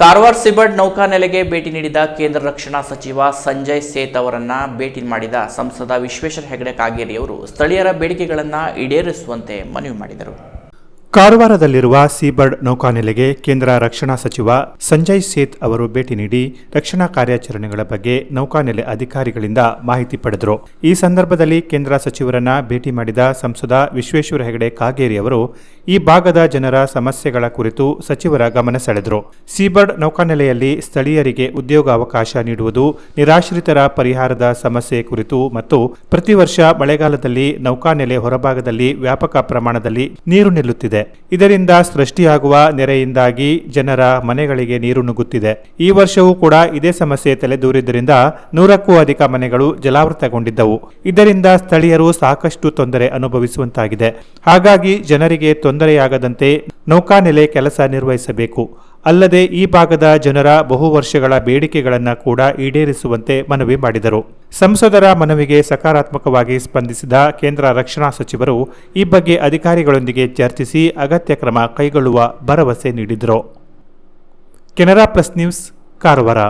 ಕಾರವಾರ ಸಿಬರ್ಡ್ ನೌಕಾನೆಲೆಗೆ ಭೇಟಿ ನೀಡಿದ ಕೇಂದ್ರ ರಕ್ಷಣಾ ಸಚಿವ ಸಂಜಯ್ ಸೇತ್ ಅವರನ್ನ ಭೇಟಿ ಮಾಡಿದ ಸಂಸದ ವಿಶ್ವೇಶ್ವರ ಹೆಗಡೆ ಕಾಗೇರಿಯವರು ಸ್ಥಳೀಯರ ಬೇಡಿಕೆಗಳನ್ನು ಈಡೇರಿಸುವಂತೆ ಮನವಿ ಮಾಡಿದರು. ಕಾರವಾರದಲ್ಲಿರುವ ಸೀಬರ್ಡ್ ನೌಕಾನೆಲೆಗೆ ಕೇಂದ್ರ ರಕ್ಷಣಾ ಸಚಿವ ಸಂಜಯ್ ಸೇತ್ ಅವರು ಭೇಟಿ ನೀಡಿ ರಕ್ಷಣಾ ಕಾರ್ಯಾಚರಣೆಗಳ ಬಗ್ಗೆ ನೌಕಾನೆಲೆ ಅಧಿಕಾರಿಗಳಿಂದ ಮಾಹಿತಿ ಪಡೆದರು. ಈ ಸಂದರ್ಭದಲ್ಲಿ ಕೇಂದ್ರ ಸಚಿವರನ್ನ ಭೇಟಿ ಮಾಡಿದ ಸಂಸದ ವಿಶ್ವೇಶ್ವರ ಹೆಗಡೆ ಕಾಗೇರಿ ಅವರು, ಈ ಭಾಗದ ಜನರ ಸಮಸ್ಯೆಗಳ ಕುರಿತು ಸಚಿವರ ಗಮನ ಸೆಳೆದರು. ಸೀಬರ್ಡ್ ನೌಕಾನೆಲೆಯಲ್ಲಿ ಸ್ಥಳೀಯರಿಗೆ ಉದ್ಯೋಗಾವಕಾಶ ನೀಡುವುದು ನಿರಾಶ್ರಿತರ ಪರಿಹಾರದ ಸಮಸ್ಯೆ ಕುರಿತು ಮತ್ತು ಪ್ರತಿ ವರ್ಷ ಮಳೆಗಾಲದಲ್ಲಿ ನೌಕಾನೆಲೆ ಹೊರಭಾಗದಲ್ಲಿ ವ್ಯಾಪಕ ಪ್ರಮಾಣದಲ್ಲಿ ನೀರು ನಿಲ್ಲುತ್ತಿದೆ. ಇದರಿಂದ ಸೃಷ್ಟಿಯಾಗುವ ನೆರೆಯಿಂದಾಗಿ ಜನರ ಮನೆಗಳಿಗೆ ನೀರು ನುಗ್ಗುತ್ತಿದೆ. ಈ ವರ್ಷವೂ ಕೂಡ ಇದೇ ಸಮಸ್ಯೆ ತಲೆದೂರಿದ್ದರಿಂದ ನೂರಕ್ಕೂ ಅಧಿಕ ಮನೆಗಳು ಜಲಾವೃತಗೊಂಡಿದ್ದವು. ಇದರಿಂದ ಸ್ಥಳೀಯರು ಸಾಕಷ್ಟು ತೊಂದರೆ ಅನುಭವಿಸುವಂತಾಗಿದೆ. ಹಾಗಾಗಿ ಜನರಿಗೆ ತೊಂದರೆಯಾಗದಂತೆ ನೌಕಾನೆಲೆ ಕೆಲಸ ನಿರ್ವಹಿಸಬೇಕು. ಅಲ್ಲದೆ ಈ ಭಾಗದ ಜನರ ಬಹು ವರ್ಷಗಳ ಬೇಡಿಕೆಗಳನ್ನು ಕೂಡ ಈಡೇರಿಸುವಂತೆ ಮನವಿ ಮಾಡಿದರು. ಸಂಸದರ ಮನವಿಗೆ ಸಕಾರಾತ್ಮಕವಾಗಿ ಸ್ಪಂದಿಸಿದ ಕೇಂದ್ರ ರಕ್ಷಣಾ ಸಚಿವರು ಈ ಬಗ್ಗೆ ಅಧಿಕಾರಿಗಳೊಂದಿಗೆ ಚರ್ಚಿಸಿ ಅಗತ್ಯ ಕ್ರಮ ಕೈಗೊಳ್ಳುವ ಭರವಸೆ ನೀಡಿದರು. Canara plus news, Karwar.